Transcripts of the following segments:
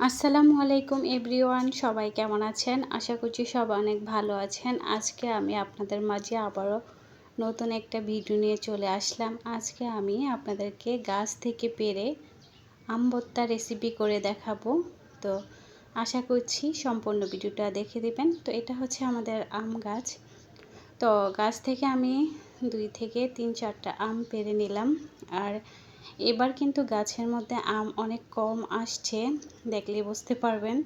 আসসালামু আলাইকুম এভরিওয়ান, সবাই কেমন আছেন? আশা করছি সব অনেক ভালো আছেন। আজকে আমি আপনাদের মাঝে আবারও নতুন একটা ভিডিও নিয়ে চলে আসলাম। আজকে আমি আপনাদেরকে গাছ থেকে পেরে আম ভর্তা রেসিপি করে দেখাবো। তো আশা করছি সম্পূর্ণ ভিডিওটা দেখে দিবেন। তো এটা হচ্ছে আমাদের আম গাছ। তো গাছ থেকে আমি দুই থেকে তিন চারটা আম পেরে নিলাম। আর এবার কিন্তু গাছের মধ্যে আম অনেক কম আসছে দেখলে বুঝতে পারবেন।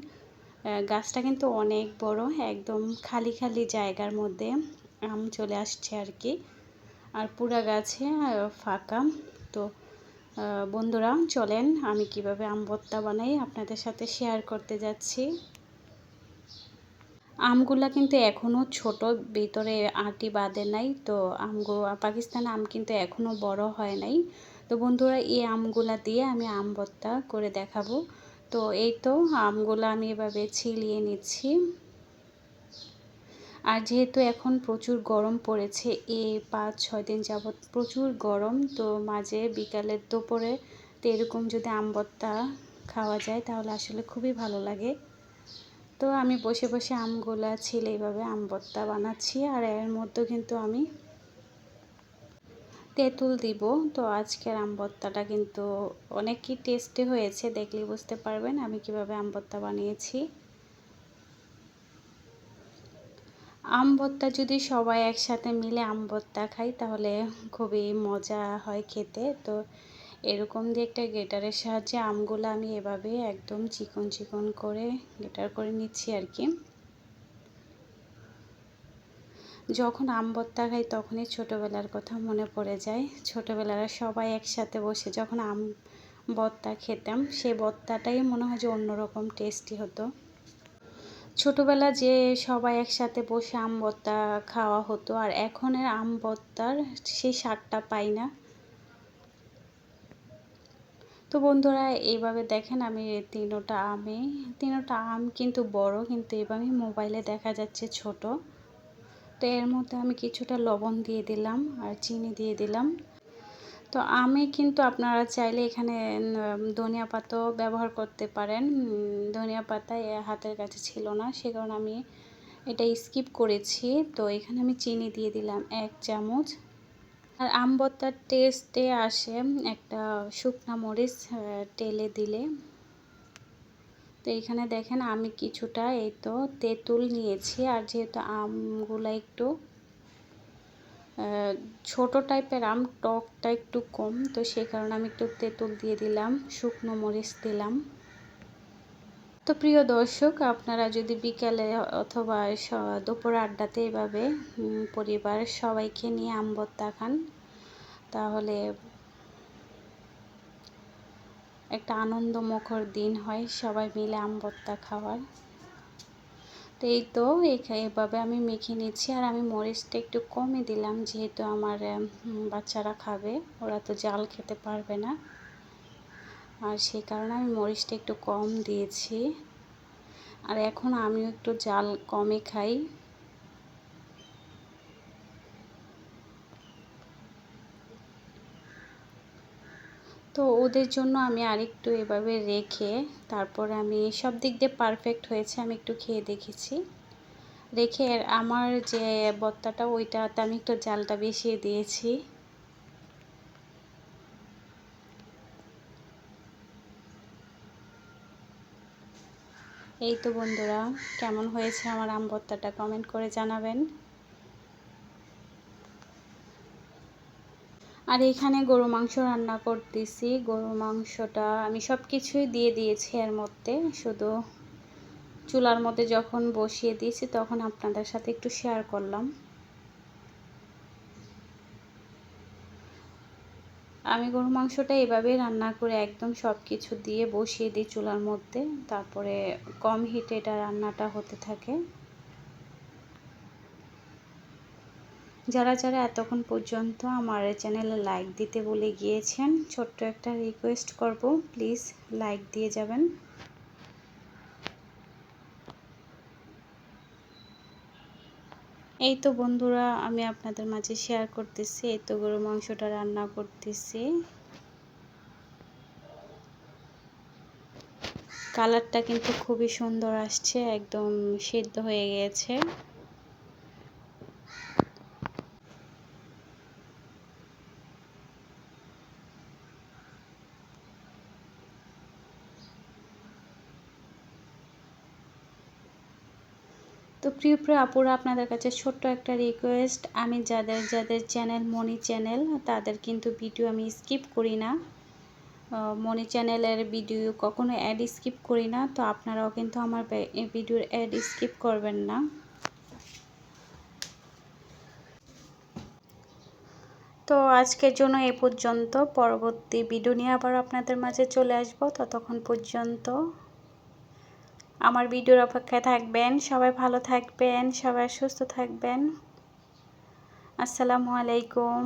গাছটা কিন্তু অনেক বড়, একদম খালি খালি জায়গার মধ্যে আম চলে আসছে আর কি। আর পুরা গাছে ফাঁকা। তো বন্ধুরা, চলেন, আমি কীভাবে আম ভর্তা বানাই আপনাদের সাথে শেয়ার করতে যাচ্ছি। আমগুলা কিন্তু এখনও ছোট, ভিতরে আটি বাঁধে নাই। তো আমগুলো পাকিস্তান আম কিন্তু এখনও বড় হয় নাই। তো বন্ধুরা, এই আমগুলা দিয়ে আমি আম ভর্তা করে দেখাবো। তো এই তো আমগুলো আমি এভাবে ছিলিয়ে নিচ্ছি। আর যেহেতু এখন প্রচুর গরম পড়েছে এই পাঁচ, ছয় দিন যাবৎ প্রচুর গরম, তো মাঝে বিকালের দুপুরে তো এরকম যদি আম ভর্তা খাওয়া যায়, তাহলে আসলে খুবই ভালো লাগে। তো আমি বসে বসে আমগুলা ছিলে এইভাবে আম ভর্তা বানাচ্ছি, আর এর মধ্যে কিন্তু আমি তেঁতুল দিব। তো আজকের আম ভর্তাটা কিন্তু অনেকই টেস্টি হয়েছে, দেখলেই বুঝতে পারবেন আমি কীভাবে আম ভর্তা বানিয়েছি। আম ভর্তা যদি সবাই একসাথে মিলে আম ভর্তা খাই, তাহলে খুবই মজা হয় খেতে। তো এরকম দিয়ে একটা গেটারের সাহায্যে আমগুলো আমি এভাবে একদম চিকন চিকন করে গেটার করে নিচ্ছি আর কি। যখন আম ভর্তা খাই তখনই ছোটোবেলার কথা মনে পড়ে যায়। ছোটোবেলার সবাই একসাথে বসে যখন আম ভর্তা খেতাম, সেই ভর্তাটাই মনে হয় যে অন্যরকম টেস্টি হতো। ছোটোবেলা যে সবাই একসাথে বসে আম ভর্তা খাওয়া হতো আর এখনের আম ভর্তার সেই স্বাদটা পাই না। তো বন্ধুরা, এইভাবে দেখেন আমি তিনোটা আমে, তিনোটা আম কিন্তু বড়, কিন্তু এভাবে মোবাইলে দেখা যাচ্ছে ছোট। তো এর মধ্যে আমি কিছুটা লবণ দিয়ে দিলাম আর চিনি দিয়ে দিলাম। তো আমি কিন্তু আপনারা চাইলে এখানে ধনিয়া পাতাও ব্যবহার করতে পারেন। ধনিয়া পাতা হাতের কাছে ছিল না, সে কারণে আমি এটা স্কিপ করেছি। তো এখানে আমি চিনি দিয়ে দিলাম এক চামচ। আর আম ভর্তার টেস্টে আসে একটা শুকনা মরিচ টেলে দিলে। তো এখানে দেখেন আমি কিছুটা এই তো তেঁতুল নিয়েছি আর যেহেতু আমগুলো একটু ছোট টাইপের আম, টকটা একটু কম, তো সেই কারণে আমি একটু তেঁতুল দিয়ে দিলাম, শুকনো মরিচ দিলাম। তো প্রিয় দর্শক, আপনারা যদি বিকালে অথবা দুপুর আড্ডাতে এভাবে পরিবার সবাইকে নিয়ে আম খান, তাহলে একটা আনন্দমুখর দিন হয় সবাই মিলে আম ভর্তা খাওয়ার। তো এই তো এভাবে আমি মেখে নিচ্ছি। আর আমি মরিচটা একটু কমে দিলাম যেহেতু আমার বাচ্চারা খাবে, ওরা তো জাল খেতে পারবে না। আর সেই কারণে আমি মরিচটা একটু কম দিয়েছি। আর এখন আমিও একটু জাল কমে খাই। তো ওদের জন্য আমি আরেকটু এভাবে রেখে তারপর আমি সব দিক দিয়ে পারফেক্ট হয়েছে, আমি একটু খেয়ে দেখেছি। রেখে আমার যে বত্তাটা, ওইটাতে আমি একটু জালটা বেশিয়ে দিয়েছি। এই তো বন্ধুরা, কেমন হয়েছে আমার আম ভর্তাটা কমেন্ট করে জানাবেন। আর এখানে গরু মাংস রান্না করতেছি। গরু মাংসটা আমি সব কিছুই দিয়ে দিয়েছি এর মধ্যে। শুধু চুলার মধ্যে যখন বসিয়ে দিয়েছি তখন আপনাদের সাথে একটু শেয়ার করলাম। আমি গরু মাংসটা এভাবেই রান্না করে একদম সব কিছু দিয়ে বসিয়ে দিই চুলার মধ্যে। তারপরে কম হিটে এটা রান্নাটা হতে থাকে। যারা যারা এতক্ষণ পর্যন্ত আমার চ্যানেলে লাইক দিতে বলে গিয়েছেন, ছোট্ট একটা রিকোয়েস্ট করব। প্লিজ লাইক দিয়ে যাবেন। এই তো বন্ধুরা, আমি আপনাদের মাঝে শেয়ার করতেছি। এই তো গরু মাংসটা রান্না করতেছি। কালারটা কিন্তু খুবই সুন্দর আসছে, একদম সিদ্ধ হয়ে গিয়েছে তো প্রিয় প্রিয় আপুরা, আপনাদের কাছে ছোট্ট একটা রিকোয়েস্ট আমি যাদের যাদের চ্যানেল মনি চ্যানেল তাদের কিন্তু ভিডিও আমি স্কিপ করি না। মনি চ্যানেলের ভিডিও কখনো অ্যাড স্কিপ করি না, তো আপনারাও কিন্তু আমার ভিডিওর অ্যাড স্কিপ করবেন না। তো আজকের জন্য এ পর্যন্ত। পরবর্তী ভিডিও নিয়ে আবার আপনাদের মাঝে চলে আসব। ততক্ষণ পর্যন্ত আমার ভিডিওর অপেক্ষায় থাকবেন। সবাই ভালো থাকবেন সবাই সুস্থ থাকবেন। আসসালামু আলাইকুম।